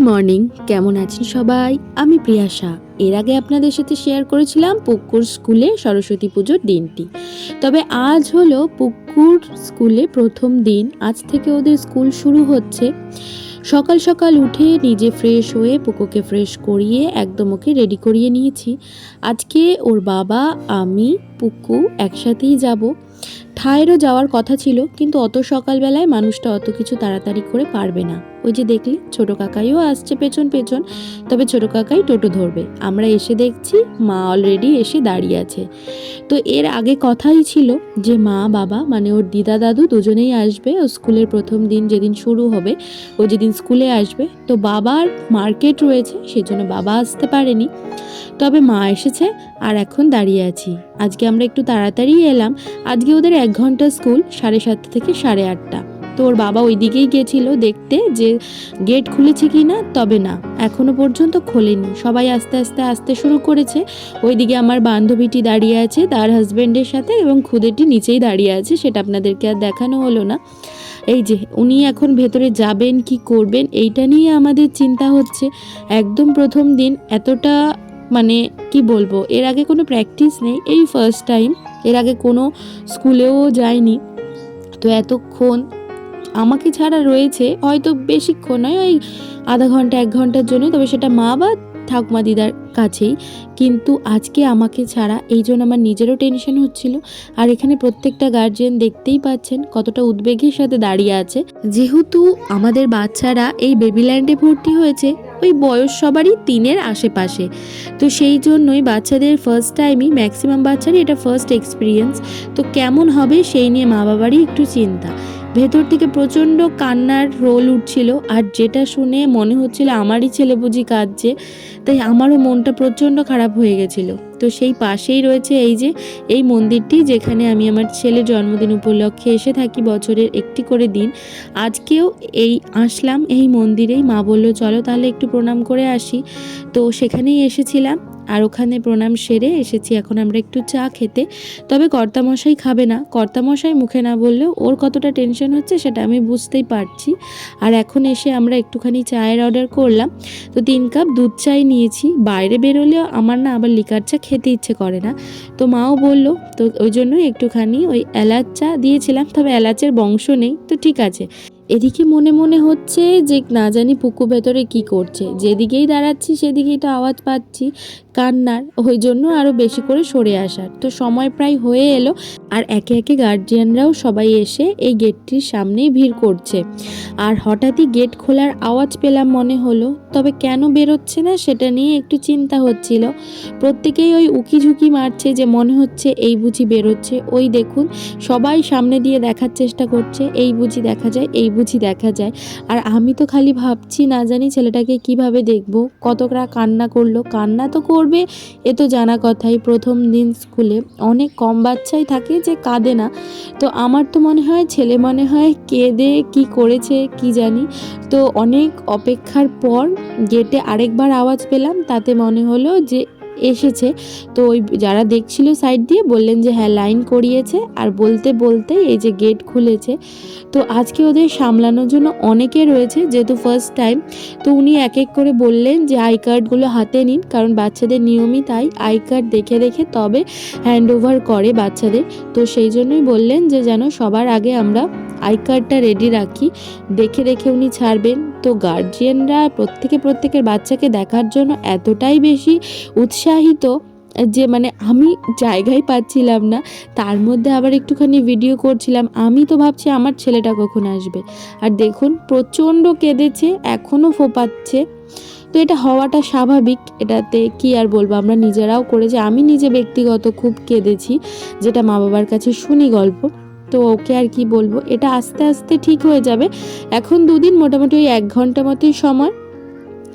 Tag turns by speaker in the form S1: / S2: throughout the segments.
S1: Morning কেমন আছেন সবাই? আমি প্রিয়াশা। এর আগে আপনাদের সাথে শেয়ার করেছিলাম পুকুর স্কুলে সরস্বতী পুজোর দিনটি। তবে আজ হলো পুকুর স্কুলে প্রথম দিন। আজ থেকে ওদের স্কুল শুরু হচ্ছে। সকাল সকাল উঠে নিজে ফ্রেশ হয়ে পুকুকে ফ্রেশ করিয়ে একদম ওকে রেডি করিয়ে নিয়েছি। আজকে ওর বাবা, আমি, পুকু একসাথেই যাব। ঠায়েরও যাওয়ার কথা ছিল, কিন্তু অত সকালবেলায় মানুষটা অত কিছু তাড়াতাড়ি করে পারবে না। ওই যে দেখলি, ছোট কাকাইও আসছে পেছন পেছন। তবে ছোট কাকাই টোটো ধরবে। আমরা এসে দেখছি মা অলরেডি এসে দাঁড়িয়ে আছে। তো এর আগে কথাই ছিল যে মা, বাবা মানে ওর দিদা, দাদু দুজনেই আসবে। ও স্কুলের প্রথম দিন যেদিন শুরু হবে, ও যেদিন স্কুলে আসবে। তো বাবার মার্কেট রয়েছে, সেজন্য বাবা আসতে পারেনি। তবে মা এসেছে, আর এখন দাঁড়িয়ে আছি। আজকে আমরা একটু তাড়াতাড়ি এলাম। আজকে ওদের এক ঘণ্টা স্কুল, সাড়ে সাতটা থেকে সাড়ে আটটা। তো ওর বাবা ওই দিকেই গেছিল দেখতে যে গেট খুলেছে কি না, তবে না, এখনও পর্যন্ত খোলেনি। সবাই আস্তে আস্তে আসতে শুরু করেছে। ওইদিকে আমার বান্ধবীটি দাঁড়িয়ে আছে, তার হাজব্যান্ডের সাথে এবং খুদেটি নিচেই দাঁড়িয়ে আছে, সেটা আপনাদেরকে আর দেখানো হলো না। এই যে, উনি এখন ভেতরে যাবেন, কি করবেন, এইটা নিয়ে আমাদের চিন্তা হচ্ছে। একদম প্রথম দিন এতটা মানে কি বলব, এর আগে কোনো প্র্যাকটিস নেই, এই ফার্স্ট টাইম এর আগে কোনো স্কুলেও যায়নি। তো এতক্ষণ আমাকে ছাড়া রয়েছে হয়তো বেশিক্ষণ নয় ওই আধা ঘণ্টা, এক ঘণ্টার জন্য, তবে সেটা মা বা ঠাকুমা দিদার কাছেই। কিন্তু আজকে আমাকে ছাড়া এই জন্য আমার নিজেরও টেনশন হচ্ছিল। আর এখানে প্রত্যেকটা গার্জিয়ান দেখতেই পাচ্ছেন কতটা উদ্বেগের সাথে দাঁড়িয়ে আছে। যেহেতু আমাদের বাচ্চারা এই বেবিল্যান্ডে ভর্তি হয়েছে, ওই বয়স সবারই তিনের আশেপাশে। তো সেই জন্যই বাচ্চাদের ফার্স্ট টাইমই ম্যাক্সিমাম বাচ্চারই এটা ফার্স্ট এক্সপিরিয়েন্স তো কেমন হবে সেই নিয়ে মা বাবারই একটু চিন্তা। ভেতর থেকে প্রচণ্ড কান্নার রোল উঠছিল আর যেটা শুনে মনে হচ্ছিল আমারই ছেলে বুঝি কাঁদছে, তাই আমারও মনটা প্রচণ্ড খারাপ হয়ে গেছিল। তো সেই পাশেই রয়েছে এই যে, এই মন্দিরটি যেখানে আমি আমার ছেলের জন্মদিন উপলক্ষে এসে থাকি বছরের একটি করে দিন। আজকেও এই আসলাম এই মন্দিরেই। মা বলল, চলো তাহলে একটু প্রণাম করে আসি। তো সেখানেই এসেছিলাম। আর ওখানে প্রণাম সেরে এসেছি। এখন আমরা একটু চা খেতে। তবে কর্তামশাই খাবে না। কর্তামশাই মুখে না বললেও ওর কতটা টেনশন হচ্ছে সেটা আমি বুঝতেই পারছি। আর এখন এসে আমরা একটুখানি চায়ের অর্ডার করলাম। তো তিন কাপ দুধ চাই নিয়েছি। বাইরে বেরোলেও আমার না আবার লিকার চা খেতে ইচ্ছে করে না। তো মাও বলল, তো ওই জন্য একটুখানি ওই এলাচ চা দিয়েছিলাম। তবে এলাচের বংশ নেই। তো ঠিক আছে। এদিকে মনে মনে হচ্ছে যে না জানি পুকু ভেতরে কি করছে। যেদিকেই দাঁড়াচ্ছি সেদিকেই তো আওয়াজ পাচ্ছি কান্নার, ওই জন্য আরও বেশি করে সরে আসার। তো সময় প্রায় হয়ে এলো আর একে একে গার্জিয়ানরাও সবাই এসে এই গেটটির সামনেই ভিড় করছে। আর হঠাৎই গেট খোলার আওয়াজ পেলাম মনে হলো, তবে কেন বেরোচ্ছে না সেটা নিয়ে একটু চিন্তা হচ্ছিল। প্রত্যেকেই ওই উকি ঝুঁকি মারছে যে মনে হচ্ছে এই বুঝি বেরোচ্ছে। ওই দেখুন, সবাই সামনে দিয়ে দেখার চেষ্টা করছে, এই বুঝি দেখা যায়, এই বুঝি দেখা যায়। আর আমি তো খালি ভাবছি না জানি ছেলেটাকে কীভাবে দেখব। কতটা কান্না করল। কান্না তো করবে, এ তো জানা কথাই। প্রথম দিন স্কুলে অনেক কম বাচ্চাই থাকে যে কাঁদে না। তো আমার তো মনে হয়, ছেলে মনে হয় কেঁদে কি করেছে কি জানি। তো অনেক অপেক্ষার পর গেটে আরেকবার আওয়াজ পেলাম। তাতে মনে হলো যে এসেছে। তো ওই যারা দেখছিল সাইড দিয়ে বললেন যে হ্যাঁ লাইন করিয়েছে। আর বলতে বলতে এই যে গেট খুলেছে। তো আজকে ওদের সামলানোর জন্য অনেকে রয়েছে যেহেতু ফার্স্ট টাইম তো উনি এক এক করে বললেন যে, আই কার্ডগুলো হাতে নিন। কারণ বাচ্চাদের নিয়মই তাই। আই কার্ড দেখে দেখে তবে হ্যান্ড ওভার করে বাচ্চাদের। তো সেই জন্যই বললেন যে, যেন সবার আগে আমরা আই কার্ডটা রেডি রাখি। দেখে দেখে উনি ছাড়বেন। তো গার্জিয়ানরা প্রত্যেকে প্রত্যেকের বাচ্চাকে দেখার জন্য এতটাই বেশি উৎসাহিত যে মানে আমি জায়গায় পাচ্ছিলাম না, তার মধ্যে আবার একটুখানি ভিডিও করছিলাম, আমি তো ভাবছি আমার ছেলেটা কখন আসবে। আর দেখুন, প্রচণ্ড কেঁদেছে, এখনও ফোপাচ্ছে। তো এটা হওয়াটা স্বাভাবিক, এটাতে কি আর বলব, আমরা নিজেরাও করেছি আমি নিজে ব্যক্তিগত খুব কেঁদেছি, যেটা মা বাবার কাছে শুনি গল্প। তো ওকে আর কি বলব, এটা আস্তে আস্তে ঠিক হয়ে যাবে। এখন দুদিন মোটামুটি ওই এক ঘণ্টা মতোই সময়।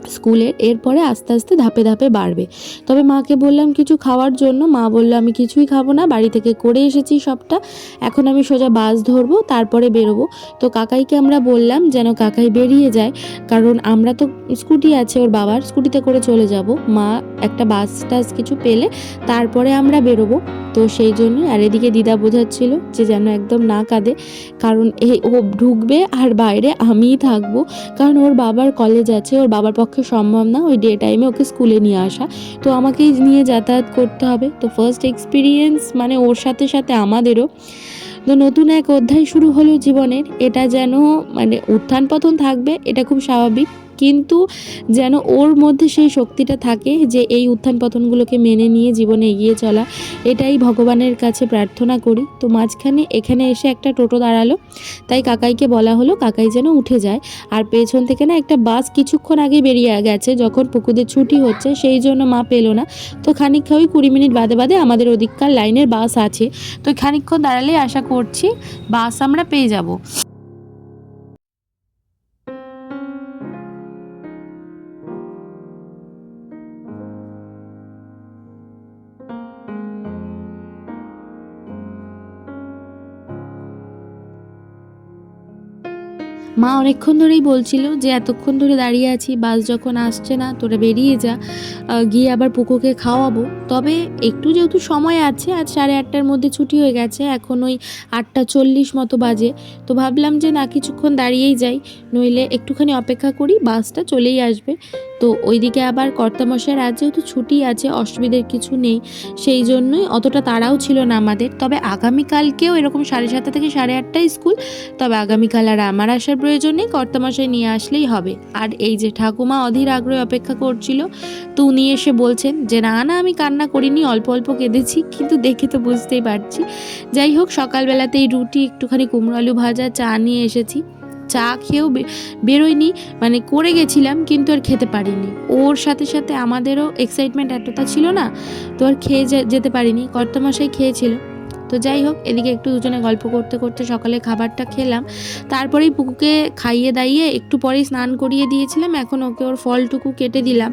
S1: স্কুলের, এরপরে আস্তে আস্তে ধাপে ধাপে বাড়বে। তবে মাকে বললাম, কিছু খাওয়ার জন্য? মা বলল, আমি কিছুই খাব না, বাড়ি থেকে করে এসেছি সবটা। এখন আমি সোজা বাস ধরবো, তারপরে বেরোবো। তো কাকাইকে আমরা বললাম, যেন কাকাই বেরিয়ে যায়, কারণ আমরা তো স্কুটি আছে, ওর বাবার স্কুটিতে করে চলে যাব। মা একটা বাস টাস কিছু পেলে, তারপরে আমরা বেরোবো। তো সেই জন্য, আর এদিকে দিদা বোঝাচ্ছিল যে যেন একদম না কাঁদে, কারণ এই ও ঢুকবে আর বাইরে আমিই থাকব। কারণ ওর বাবার কলেজ আছে, ওর বাবার পক্ষে সম্ভব না ওই ডে টাইমে ওকে স্কুলে নিয়ে আসা। তো আমাকেই নিয়ে যাতায়াত করতে হবে। তো ফার্স্ট এক্সপিরিয়েন্স মানে ওর সাথে সাথে আমাদেরও। তো নতুন এক অধ্যায় শুরু হলো জীবনের। এটা যেন মানে উত্থান পতন থাকবে, এটা খুব স্বাভাবিক। কিন্তু যেন ওর মধ্যে সেই শক্তিটা থাকে যে এই উত্থান পতনগুলোকে মেনে নিয়ে জীবনে এগিয়ে চলা, এটাই ভগবানের কাছে প্রার্থনা করি। তো মাঝখানে এখানে এসে একটা টোটো দাঁড়াল, তাই কাকাইকে বলা হলো কাকাই যেন উঠে যায়। আর পেছন থেকে না একটা বাস কিছুক্ষণ আগে বেরিয়ে গেছে, যখন পুকুদের ছুটি হচ্ছে, সেই জন্য মা পেল না। তো খানিক ওই কুড়ি মিনিট বাদে বাদে আমাদের ওদিককার লাইনের বাস আছে। তো খানিকক্ষণ দাঁড়ালেই আশা করছি বাস আমরা পেয়ে যাব। মা অনেকক্ষণ ধরেই বলছিল যে, এতক্ষণ ধরে দাঁড়িয়ে আছি, বাস যখন আসছে না, তোরা বেরিয়ে যা গিয়ে আবার পুকুকে খাওয়াবো। তবে একটু যেহেতু সময় আছে, আজ সাড়ে আটটার মধ্যে ছুটি হয়ে গেছে, এখন ওই আটটা চল্লিশ মতো বাজে। তো ভাবলাম যে, না, কিছুক্ষণ দাঁড়িয়েই যাই, নইলে একটুখানি অপেক্ষা করি, বাসটা চলেই আসবে। তো ওইদিকে আবার কর্তামশাইয়ের আজ যেহেতু ছুটি আছে, অসুবিধের কিছু নেই, সেই জন্যই অতটা তাড়াও ছিল না আমাদের। তবে আগামীকালকেও এরকম সাড়ে সাতটা থেকে সাড়ে আটটায় স্কুল, তবে আগামীকাল আর আমার আসার প্রয়োজন নেই, কর্তামশাই নিয়ে আসলেই হবে। আর এই যে ঠাকুমা অধীর আগ্রহে অপেক্ষা করছিল, তো উনি এসে বলছেন যে, না না, আমি কান্না করিনি, অল্প অল্প কেঁদেছি, কিন্তু দেখে তো বুঝতেই পারছি। যাই হোক, সকালবেলাতেই রুটি, একটুখানি কুমড়ো আলু ভাজা, চা নিয়ে এসেছি। চা খেয়েও বেরোয়নি মানে করে গেছিলাম কিন্তু আর খেতে পারিনি। ওর সাথে সাথে আমাদেরও এক্সাইটমেন্ট এতটা ছিল না, তো আর খেয়ে যেতে পারিনি। কর্তমশাই খেয়েছিল। তো যাই হোক, এদিকে একটু দুজনে গল্প করতে করতে সকালে খাবারটা খেলাম। তারপরেই পুকুকে খাইয়ে দাইয়ে একটু পরেই স্নান করিয়ে দিয়েছিলাম। এখন ওকে ওর ফলটুকু কেটে দিলাম।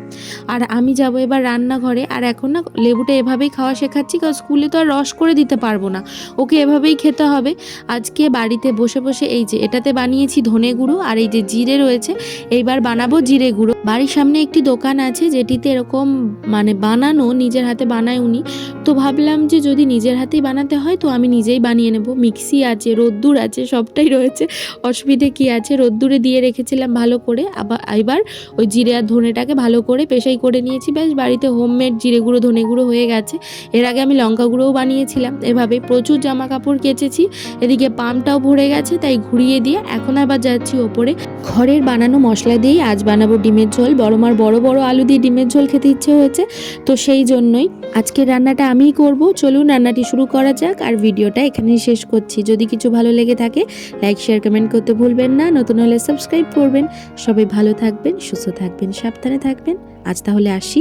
S1: আর আমি যাব এবার রান্নাঘরে। আর এখন না, লেবুটা এভাবেই খাওয়া শেখাচ্ছি, কারণ স্কুলে তো আর রস করে দিতে পারব না। ওকে এভাবেই খেতে হবে। আজকে বাড়িতে বসে বসে এই যে, এটাতে বানিয়েছি ধনে গুঁড়ো, আর এই যে জিরে রয়েছে, এইবার বানাবো জিরে গুঁড়ো। বাড়ির সামনে একটি দোকান আছে যেটিতে এরকম মানে বানানো, নিজের হাতে বানায় উনি। তো ভাবলাম যে যদি নিজের হাতেই বানাতে হয় তো আমি নিজেই বানিয়ে নেব। মিক্সি আছে, রোদ্দুর আছে, সবটাই রয়েছে। অসুবিধে কি আছে? রোদ্দুরে দিয়ে রেখেছিলাম ভালো করে। আবার, এবার ওই জিরে আর ধনেটাকে ভালো করে পেশাই করে নিয়েছি। ব্যাস, বাড়িতে হোমমেড জিরে গুঁড়ো, ধনে গুঁড়ো হয়ে গেছে। এর আগে আমি লঙ্কা গুঁড়োও বানিয়েছিলাম। এভাবে প্রচুর জামা কাপড় কেচেছি। এদিকে পামটাও ভরে গেছে, তাই ঘুরিয়ে দিয়ে এখন আবার যাচ্ছি ওপরে। ঘরের বানানো মশলা দিয়েই আজ বানাবো ডিমের ঝোল। বড় মার বড় বড় আলু দিয়ে ডিমের ঝোল খেতে ইচ্ছে হয়েছে, তো সেই জন্যই আজকের রান্নাটা আমিই করব। চলুন রান্নাটি শুরু করা যাক আর ভিডিওটা এখানেই শেষ করছি। যদি কিছু ভালো লেগে থাকে, লাইক, শেয়ার, কমেন্ট করতে ভুলবেন না। নতুন হলে সাবস্ক্রাইব করবেন। সবাই ভালো থাকবেন, সুস্থ থাকবেন, সাবধানে থাকবেন। আজ তাহলে আসি।